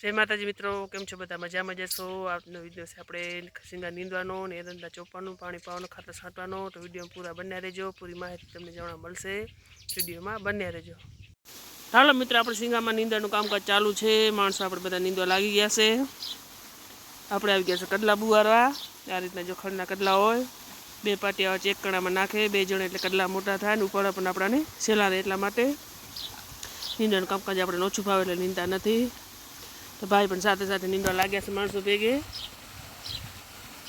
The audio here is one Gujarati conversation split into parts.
જય માતાજી મિત્રો, કેમ છો બધા? મજામાં જશો આપનો વીડિયો છે આપણે ખસીંગા નીંદવાનો ને એરંડા ચોપવાનું, પાણી પાવાનું, ખાતર છાંટવાનો. તો વીડિયો પૂરા બન્યા રહેજો. પૂરી માહિતી તમને જાણવા મળશે. વિડીયોમાં બન્યા રહેજો. હાલો મિત્રો, આપણે સિંગામાં નીંદવાનું કામકાજ ચાલુ છે. માણસો આપણે બધા નીંદવા લાગી ગયા છે. આપણે આવી ગયા છે કડલા બુવારવા આ રીતના જો ખડના કડલા હોય, બે પાટી આવે એક કણામાં નાખે, બે જણ એટલે કડલા મોટા થાય ને ઉપર પણ આપણાને સહેલા રહે એટલા માટે. નીંદવાનું કામકાજ આપણે ઓછું ફાવે એટલે નીંદતા નથી. તો ભાઈ પણ સાથે સાથે નીંદવા લાગ્યા છે, માણસો ભેગે.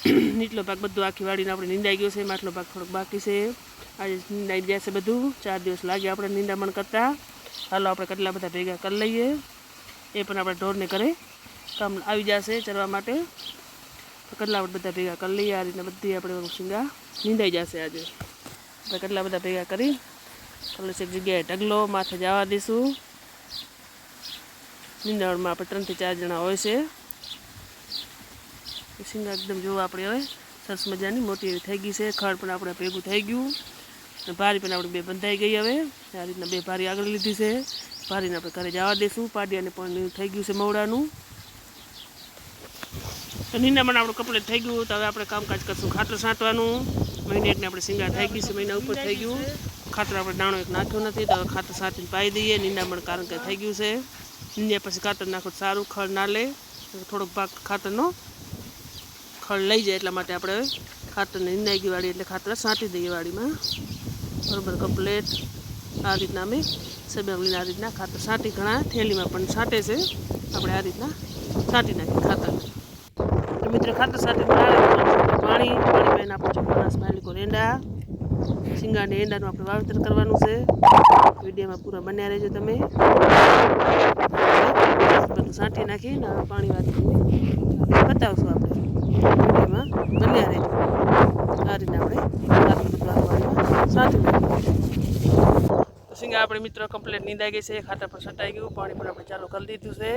નીચલો ભાગ બધું આખી વાડીને આપણે નીંદાઈ ગયો છે માટલો ભાગ થોડોક બાકી છે. આજે નીંદાઈ ગયા છે બધું. ચાર દિવસ લાગે આપણે નીંદામણ કરતાં. હાલો આપણે કેટલા બધા ભેગા કરી લઈએ. એ પણ આપણે ઢોરને ઘરે કામ આવી જશે ચરવા માટે. કેટલા આપણે બધા ભેગા કરી લઈએ. આ રીતના બધી આપણે શીંગા નીંદાઈ જશે આજે. આપણે કેટલા બધા ભેગા કરી. કલર એક જગ્યાએ ઢગલો, માથે જવા દઈશું. નીંદાવણમાં આપણે ત્રણથી ચાર જણા હોય છે. સિંગા એકદમ જોવા આપણે હવે સરસ મજાની મોટી એવી થઈ ગઈ છે. ખડ પણ આપણે ભેગું થઈ ગયું. ભારી પણ આપણે બે બંધાઈ ગઈ હવે. આ રીતના બે ભારી આગળ લીધી છે. ભારીને આપણે ઘરે જવા દઈશું પાડિયાને પણ થઈ ગયું છે મવડાનું. તો નીંદામણ આપણું કમ્પ્લીટ થઈ ગયું. તો હવે આપણે કામકાજ કરશું ખાતર છાંટવાનું. મહિને એકને આપણે સિંગા થઈ ગઈ છે. મહિના ઉપર થઈ ગયું. ખાતર આપણે દાણો એક નાખ્યો નથી. તો ખાતર છાંટીને પાઈ દઈએ. નીંદામણ કારણ કે થઈ ગયું છે. નીંદ્યા પછી ખાતર નાખો, સારું ખળ ના લે, થોડોક ભાગ ખાતરનો ખળ લઈ જાય એટલા માટે આપણે ખાતરને નીંદાઈ વાળી, એટલે ખાતર છાંટી દઈએ વાડીમાં. બરોબર, કમ્પ્લેટ. આ રીતના અમે સબેવલીને આ રીતના ખાતર છાંટી ઘણા થેલીમાં પણ છાંટે છે. આપણે આ રીતના છાંટી નાખીએ ખાતર. મિત્ર, ખાતર છાંટીને પાણી પાણી એના આપણે ચોખ્ખા સ્માઇલી એંડા સિંગાને એંડાનું આપણે વાવેતર કરવાનું છે. વિડીયોમાં પૂરા બન્યા રહેજો તમે. સાંઠી નાખીને પાણી વાળી બતાવશું આપણે એમાં. બન્યા રહેજો આ રીતે આપણે તો સિંગા આપણે મિત્રો કમ્પ્લેટ નીંદાઈ ગઈ છે. ખાતર પણ છટાઈ ગયું. પાણી પણ આપણે ચાલુ કરી દીધું છે.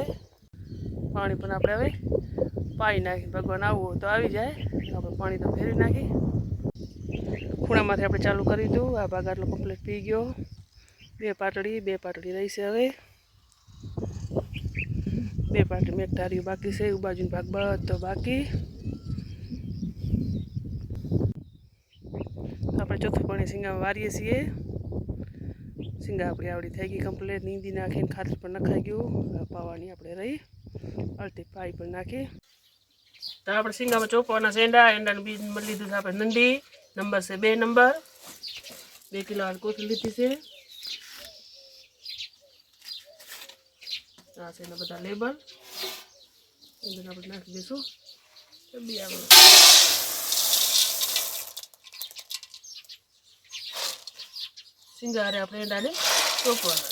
પાણી પણ આપણે હવે પાઈ નાખી ભગવાન આવવું તો આવી જાય. આપણે પાણી તો ફેરવી નાખી. ખૂણામાંથી આપણે ચાલુ કરી દીધું. આ ભાગ આટલો કમ્પ્લેટ પી ગયો. બે પાટડી બે પાટડી રહી છે હવે. બે પાટી મેં તારીઓ બાકી છે બાજુનો ભાગ. બધો બાકી. આપણે ચોથું પાણી સિંગામાં વારીએ છીએ. સિંગા આપણી આવડી થઈ ગઈ કમ્પ્લેટ નીંદી નાખીને ખાતર પણ નખાઈ ગયું. પાવાની આપણે રહી. અડધી પાઈ પણ નાખી. તો આપણે સિંગામાં ચોપવાના છે એંડા. એંડાનું બીજ મળી છે આપણે નંદી નંબર છે બે નંબર. બે કિલો આડ કોથળી લીધી છે. એના બધા લેબલ એને આપણે નાખી દઈશું. બી આગળ સિંગારે આપણે એંડાને ચોપવાના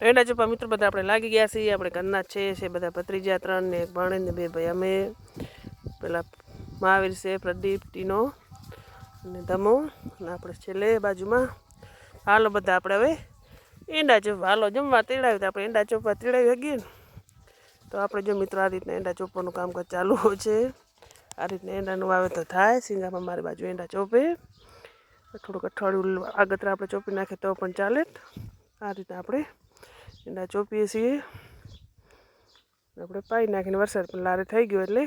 એના ચોપા મિત્રો બધા આપણે લાગી ગયા છીએ. આપણે કન્ના છે છે બધા ભત્રીજા ત્રણ ને એક ભાણે ને બે ભાઈ. અમે પેલા મહાવીર છે, પ્રદીપ, ટીનો અને ધમો. અને આપણે છેલ્લે બાજુમાં હાલો બધા આપણે હવે ઈંડા ચોપવા. હાલો, જમવા તેડાવ્યું તો આપણે ઈંડા ચોપવા તેડાવી શકીએ ને? તો આપણે જો મિત્રો આ રીતના ઈંડા ચોપવાનું કામકાજ ચાલુ છે. આ રીતના ઈંડાનું વાવેતર થાય. સિંગામાં મારી બાજુ ઈંડા ચોપે. થોડુંક અઠવાડિયું આગતરા આપણે ચોપી નાખીએ તો પણ ચાલે આ રીતના આપણે ઈંડા ચોપીએ છીએ. આપણે પાઈ નાખીને વરસાદ પણ લારે થઈ ગયો એટલે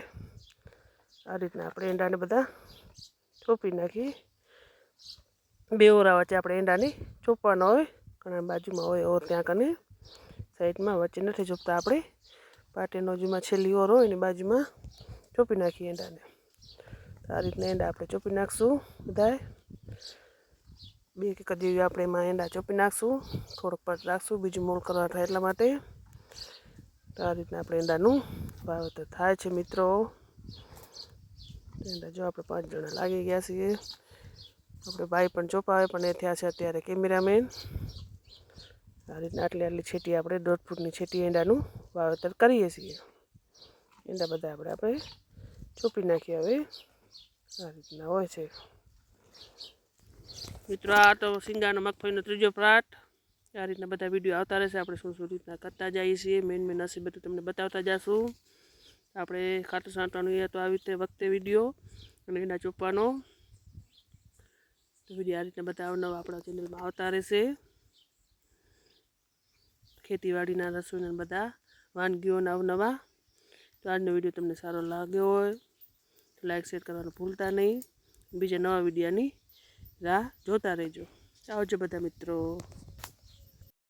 આ રીતના આપણે ઈંડાને બધા ચોપી નાખી બે ઓરા વચ્ચે આપણે ઈંડાને ચોપવાનો હોય. ઘણા બાજુમાં હોય ઓર ત્યાં કને. સાઈડમાં વચ્ચે નથી ચોપતા આપણે. પાટીનો જેમાં છેલ્લી ઓર હોય એની બાજુમાં ચોપી નાખીએ ઈંડાને. આ રીતના ઈંડા આપણે ચોપી નાખશું બધાએ બે કે કદી આપણે એમાં ઈંડા ચોપી નાખશું, થોડોક પટ રાખશું, બીજું મોલ કરવા થાય એટલા માટે. આ રીતના આપણે ઈંડાનું વાવેતર થાય છે મિત્રો. ઈંડા જો આપણે પાંચ જણા લાગી ગયા છીએ. આપણે ભાઈ પણ ચોપાવે પણ એ થયા છે અત્યારે કેમેરામેન. આ રીતના આટલી આટલી છેટી આપણે દોઢ ફૂટની છેટી એંડાનું વાવેતર કરીએ છીએ. એંડા બધા આપણે આપણે ચોપી નાખીએ હવે. આ રીતના હોય છે. મિત્રો, આ તો સિંગાનો મગફળીનો ત્રીજો પ્લાટ આ રીતના બધા વીડિયો આવતા રહેશે. આપણે શું શું રીતના કરતા જઈએ છીએ મેન મેન હશે બધું તમને બતાવતા જશું. આપણે ખાતર સાંટવાનું એ તો આવી રીતે વખતે વીડિયો અને એના ચોપવાનો. વીડિયો આ રીતના બધા અવનવા આપણા ચેનલમાં આવતા રહેશે. ખેતીવાડીના રસોઈના બધા વાનગીઓના અવનવા તો આજનો વીડિયો તમને સારો લાગ્યો હોય, તો લાઈક શેર કરવાનું ભૂલતા નહીં. બીજા નવા વિડીયાની રાહ જોતા રહેજો. આવજો બધા મિત્રો.